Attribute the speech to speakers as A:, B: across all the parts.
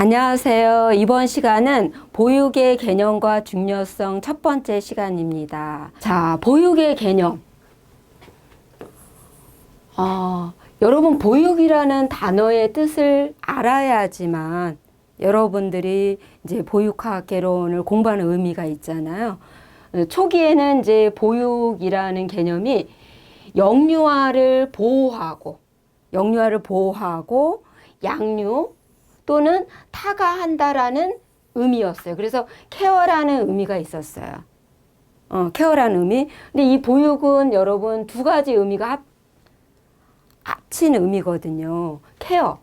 A: 안녕하세요. 이번 시간은 보육의 개념과 중요성 첫 번째 시간입니다. 자, 보육의 개념. 어, 여러분, 보육이라는 단어의 뜻을 알아야지만 여러분들이 이제 보육학 개론을 공부하는 의미가 있잖아요. 어, 초기에는 이제 보육이라는 개념이 영유아를 보호하고, 영유아를 보호하고, 양육, 또는 타가 한다라는 의미였어요. 그래서 케어라는 의미가 있었어요. 어, 케어라는 의미. 근데 이 보육은 여러분 두 가지 의미가 합, 합친 의미거든요. 케어.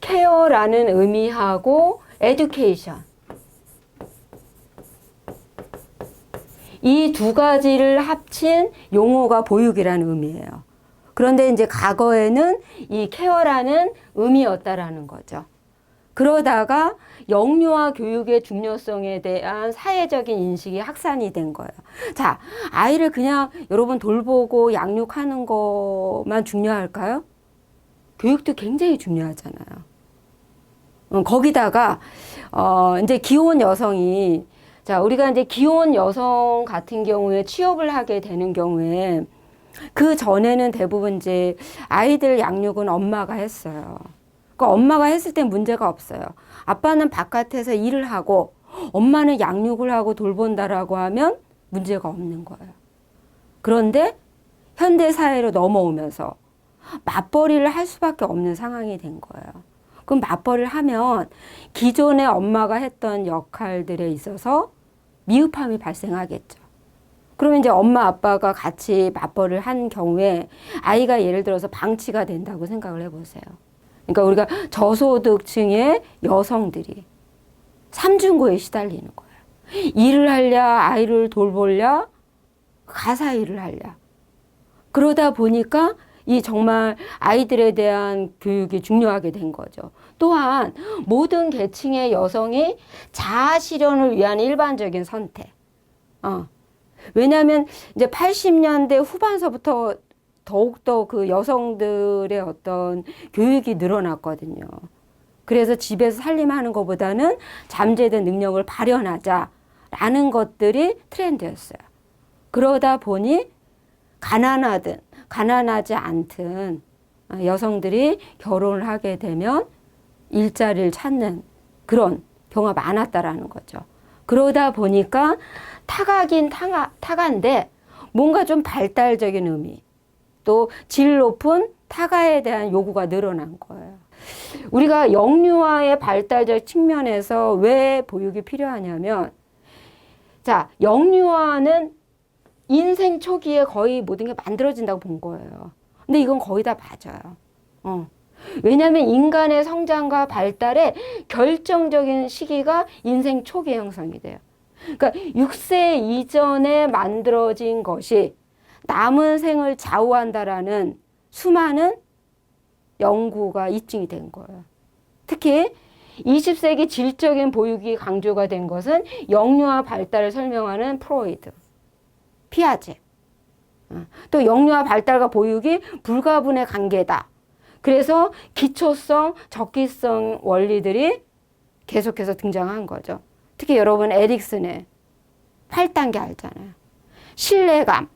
A: 케어라는 의미하고 에듀케이션. 이 두 가지를 합친 용어가 보육이라는 의미예요. 그런데 이제 과거에는 이 케어라는 의미였다라는 거죠. 그러다가 영유아 교육의 중요성에 대한 사회적인 인식이 확산이 된 거예요. 자, 아이를 그냥 여러분 돌보고 양육하는 것만 중요할까요? 교육도 굉장히 중요하잖아요. 어, 거기다가 어 이제 기혼 여성이 자 우리가 이제 기혼 여성 같은 경우에 취업을 하게 되는 경우에 그 전에는 대부분 이제 아이들 양육은 엄마가 했어요. 그 엄마가 했을 땐 문제가 없어요. 아빠는 바깥에서 일을 하고 엄마는 양육을 하고 돌본다라고 하면 문제가 없는 거예요. 그런데 현대 사회로 넘어오면서 맞벌이를 할 수밖에 없는 상황이 된 거예요. 그럼 맞벌이를 하면 기존의 엄마가 했던 역할들에 있어서 미흡함이 발생하겠죠. 그러면 이제 엄마 아빠가 같이 맞벌이를 한 경우에 아이가 예를 들어서 방치가 된다고 생각을 해보세요. 그러니까 우리가 저소득층의 여성들이 삼중고에 시달리는 거예요. 일을 하랴, 아이를 돌보랴, 가사 일을 하랴. 그러다 보니까 이 정말 아이들에 대한 교육이 중요하게 된 거죠. 또한 모든 계층의 여성이 자아 실현을 위한 일반적인 선택. 어. 왜냐하면 이제 80년대 후반서부터 더욱더 그 여성들의 어떤 교육이 늘어났거든요. 그래서 집에서 살림하는 것보다는 잠재된 능력을 발현하자라는 것들이 트렌드였어요. 그러다 보니 가난하든 가난하지 않든 여성들이 결혼을 하게 되면 일자리를 찾는 그런 경우가 많았다라는 거죠. 그러다 보니까 타가긴 타가, 타가인데 뭔가 좀 발달적인 의미 또 질 높은 타가에 대한 요구가 늘어난 거예요. 우리가 영유아의 발달적 측면에서 왜 보육이 필요하냐면 자 영유아는 인생 초기에 거의 모든 게 만들어진다고 본 거예요. 근데 이건 거의 다 맞아요. 어. 왜냐하면 인간의 성장과 발달의 결정적인 시기가 인생 초기 형성이 돼요. 그러니까 6세 이전에 만들어진 것이 남은 생을 좌우한다라는 수많은 연구가 입증이 된 거예요. 특히 20세기 질적인 보육이 강조가 된 것은 영유아 발달을 설명하는 프로이드, 피아제. 어, 또 영유아 발달과 보육이 불가분의 관계다. 그래서 기초성, 적기성 원리들이 계속해서 등장한 거죠. 특히 여러분 에릭슨의 8단계 알잖아요. 신뢰감,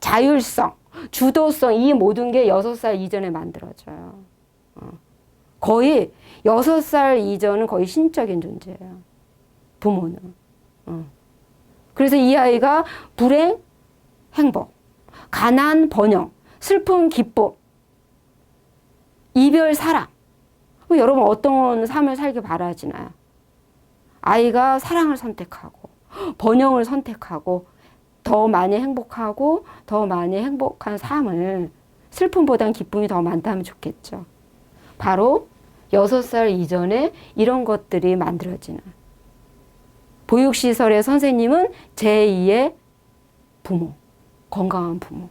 A: 자율성, 주도성 이 모든 게 6살 이전에 만들어져요. 어. 거의 6살 이전은 거의 신적인 존재예요. 부모는. 어. 그래서 이 아이가 불행, 행복, 가난, 번영, 슬픔, 기쁨, 이별, 사랑. 여러분 어떤 삶을 살길 바라지나요? 아이가 사랑을 선택하고 번영을 선택하고 더 많이 행복하고 더 많이 행복한 삶을 슬픔보단 기쁨이 더 많다면 좋겠죠. 바로 여섯 살 이전에 이런 것들이 만들어지는 보육시설의 선생님은 제2의 부모, 건강한 부모,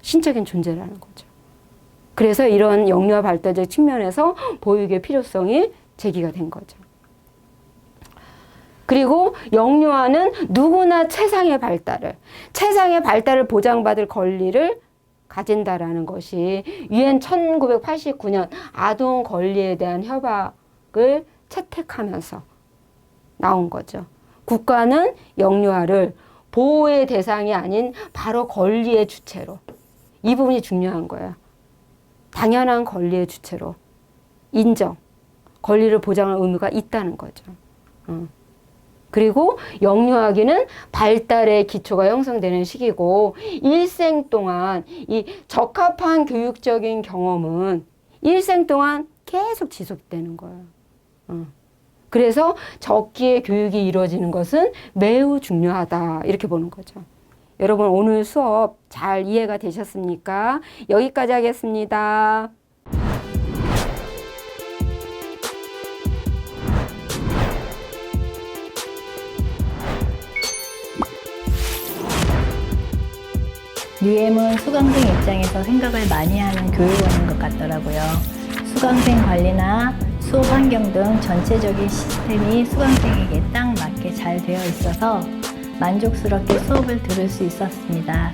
A: 신적인 존재라는 거죠. 그래서 이런 영유아 발달적 측면에서 보육의 필요성이 제기가 된 거죠. 그리고 영유아는 누구나 최상의 발달을, 최상의 발달을 보장받을 권리를 가진다라는 것이 유엔 1989년 아동 권리에 대한 협약 교육을 채택하면서 나온 거죠. 국가는 영유아를 보호의 대상이 아닌 바로 권리의 주체로 이 부분이 중요한 거예요. 당연한 권리의 주체로 인정, 권리를 보장할 의무가 있다는 거죠. 어. 그리고 영유아기는 발달의 기초가 형성되는 시기고 일생 동안 이 적합한 교육적인 경험은 일생 동안 계속 지속되는 거예요. 어. 그래서 적기의 교육이 이루어지는 것은 매우 중요하다 이렇게 보는 거죠. 여러분 오늘 수업 잘 이해가 되셨습니까? 여기까지 하겠습니다.
B: UM은 수강생 입장에서 생각을 많이 하는 교육원인 것 같더라고요. 수강생 관리나 수업 환경 등 전체적인 시스템이 수강생에게 딱 맞게 잘 되어 있어서 만족스럽게 수업을 들을 수 있었습니다.